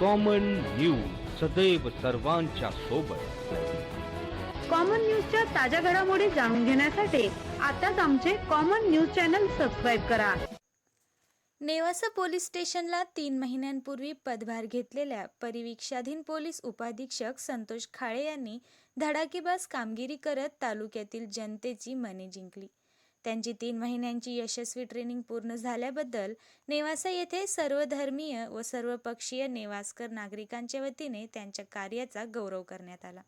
Common news सदैव सर्वांच्या सोबत. कॉमन न्यूजच्या ताज्या घडामोडी जाणून घेण्यासाठी आताच आमचे कॉमन न्यूज चॅनल सबस्क्राईब करा. नेवासा पोलीस स्टेशनला तीन महिन्यांपूर्वी पदभार घेतलेल्या परिवीक्षाधीन पोलीस उपाधीक्षक संतोष खाळे यांनी धडाकेबाज कामगिरी करत तालुक्यातील जनतेची मने जिंकली. त्यांची तीन महिन्यांची यशस्वी ट्रेनिंग पूर्ण झाल्याबद्दल नेवासा येथे सर्वधर्मीय व सर्वपक्षीय नेवासकर नागरिकांच्या वतीने त्यांच्या कार्याचा गौरव करण्यात आला.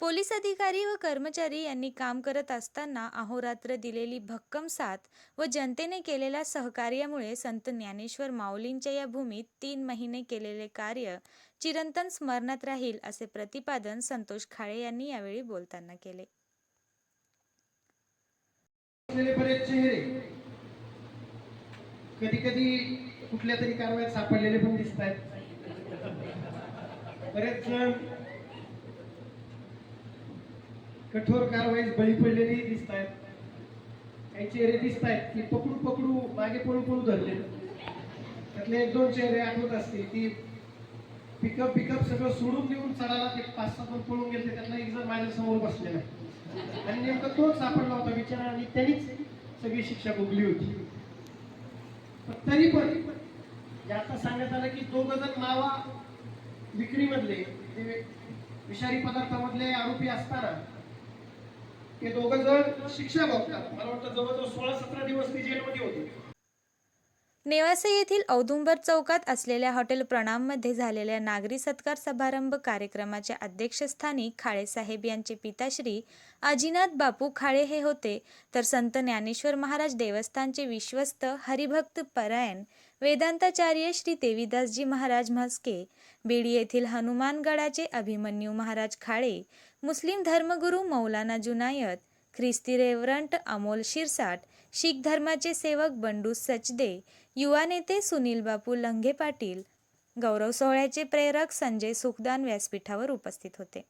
पोलीस अधिकारी व कर्मचारी यांनी काम करत असताना अहोरात्र दिलेली भक्कम साथ व जनतेने केलेल्या सहकार्यामुळे संत ज्ञानेश्वर माऊलींच्या या भूमीत तीन महिने केलेले कार्य चिरंतन स्मरणात राहील असे प्रतिपादन संतोष खाळे यांनी यावेळी बोलताना केले. असलेले बरेच चेहरे. कधी कधी कुठल्या तरी कारवाईत सापडलेले पण दिसत आहेत बरेच जण कठोर कारवाईत बळी पडलेले दिसत आहेत काही चेहरे दिसत आहेत की पकडू पकडू मागे पळू पळू धरले त्यातले एक दोन चेहरे आठवत असतील की पिकअप पिकअप सगळं सोडून देऊन चढायला ते पाच सहा पण पळून गेले त्यांना एक जण माझ्यासमोर बसलेला आणि नेमकं तोच सापडला होता बिचारा आणि त्यांनीच सगळी शिक्षा भोगली होती. पण तरी पण आता सांगण्यात आलं की दोघ जण मावा विक्रीमधले ते विषारी पदार्थामधले आरोपी असताना ते दोघ जण शिक्षा भोगतात. मला वाटतं जवळजवळ सोळा सतरा दिवस ते जेलमध्ये होते. नेवासा येथील औदुंबर चौकात असलेल्या हॉटेल प्रणाममध्ये झालेल्या नागरी सत्कार समारंभ कार्यक्रमाच्या अध्यक्षस्थानी खाळेसाहेब यांचे पिताश्री अजिनाथ बापू खाळे हे होते. तर संत ज्ञानेश्वर महाराज देवस्थानचे विश्वस्त हरिभक्त परायण वेदांताचार्य श्री देवीदासजी महाराज म्हस्के बीड येथील हनुमानगडाचे अभिमन्यू महाराज खाळे मुस्लिम धर्मगुरू मौलाना जुनायत ख्रिस्ती रेवरंट अमोल शिरसाट शीख धर्माचे सेवक बंडू सचदे युवा नेते सुनील बापू लंघे पाटील गौरव सोहळ्याचे प्रेरक संजय सुखदान व्यासपीठावर उपस्थित होते.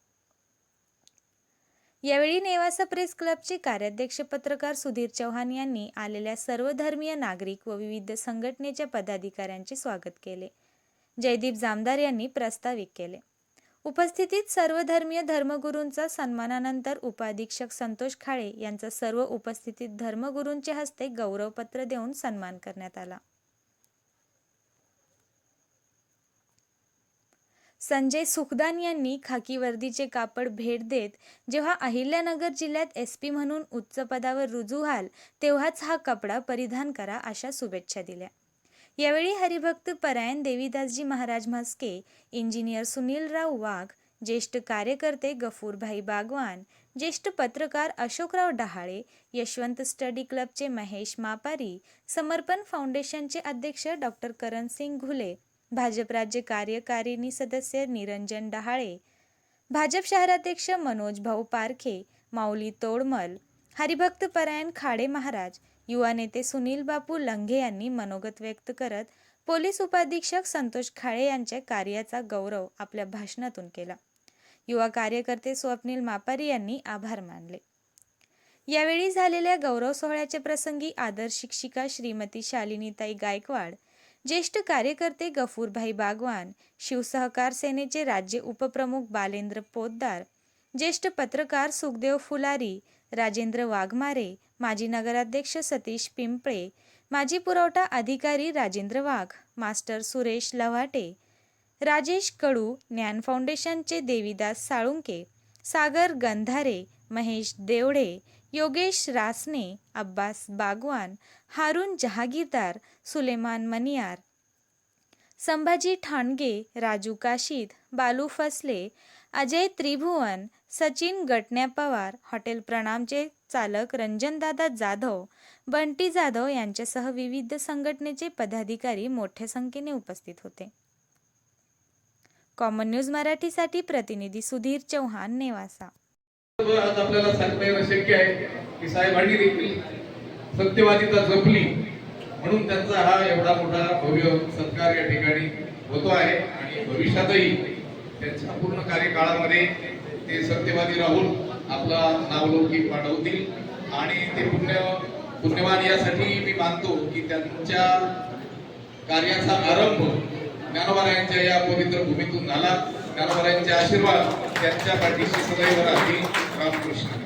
यावेळी नेवासा प्रेस क्लबचे कार्याध्यक्ष पत्रकार सुधीर चव्हाण यांनी आलेल्या सर्व धर्मीय नागरिक व विविध संघटनेच्या पदाधिकाऱ्यांचे स्वागत केले. जयदीप जामदार यांनी प्रास्ताविक केले. उपस्थितीत सर्वधर्मीय धर्मगुरूंचा सन्मानानंतर उपाधीक्षक संतोष खाळे यांचा सर्व उपस्थितीत धर्मगुरूंच्या हस्ते गौरवपत्र देऊन सन्मान करण्यात आला. संजय सुखदान यांनी खाकी वर्दीचे कापड भेट देत जेव्हा अहिल्यानगर जिल्ह्यात एस पी म्हणून उच्च पदावर रुजू व्हाल तेव्हाच हा कपडा परिधान करा अशा शुभेच्छा दिल्या. यावेळी हरिभक्त परायण देवीदासजी महाराज म्हस्के इंजिनियर सुनीलराव वाघ ज्येष्ठ कार्यकर्ते गफूरभाई बागवान ज्येष्ठ पत्रकार अशोकराव डहाळे यशवंत स्टडी क्लबचे महेश मापारी समर्पण फाउंडेशनचे अध्यक्ष डॉक्टर करणसिंग घुले भाजप राज्य कार्यकारिणी सदस्य निरंजन डहाळे भाजप शहराध्यक्ष मनोज भाऊ पारखे माऊली तोडमल हरिभक्त परायण खाडे महाराज युवा नेते सुनील बापू लंघे यांनी मनोगत व्यक्त करत पोलीस उपाधीक्षक संतोष खाळे यांच्या कार्याचा गौरव आपल्या भाषणातून केला. युवा कार्यकर्ते स्वप्नील मापारी यांनी आभार मानले. यावेळी झालेल्या गौरव सोहळ्याच्या प्रसंगी आदर्श शिक्षिका श्रीमती शालिनीताई गायकवाड ज्येष्ठ कार्यकर्ते गफूरभाई बागवान शिवसहकार सेनेचे राज्य उपप्रमुख बालेंद्र पोद्दार ज्येष्ठ पत्रकार सुखदेव फुलारी राजेंद्र वाघमारे माजी नगराध्यक्ष सतीश पिंपळे माजी पुरवठा अधिकारी राजेंद्र वाघ मास्टर सुरेश लव्हाटे राजेश कडू ज्ञान फाउंडेशनचे देवीदास साळुंके सागर गंधारे महेश देवडे योगेश रासने अब्बास बागवान हारून जहागीरदार सुलेमान मनियार संभाजी ठाणगे राजू काशीद बालू फसले अजय त्रिभुवन सचिन गटण्या पवार हॉटेल प्रणामचे चालक रंजनदादा जाधव बंटी जाधव यांच्यासह विविध संघटनेचे पदाधिकारी मोठ्या संख्येने उपस्थित होते. कॉमन न्यूज मराठीसाठी प्रतिनिधी सुधीर चौहान नेवासा. आज आपल्याला सांगता येणं शक्य आहे की साहेबांनी देखील सत्यवादिता जपली म्हणून त्यांचा हा एवढा मोठा भव्य सत्कार या ठिकाणी होतो आहे आणि भविष्यातही त्यांच्या पूर्ण कार्यकाळामध्ये ते सत्यवादी राहून आपला नावलौकिक वाढवतील आणि ते पुण्य पुण्यवान यासाठी मी मानतो की त्यांच्या कार्याचा आरंभ ज्ञानोबारायांच्या या पवित्र भूमीतून झाला. ज्ञानोबारायांचे आशीर्वाद त्यांच्या पाठीशी सदैव राहतील रामकृष्ण.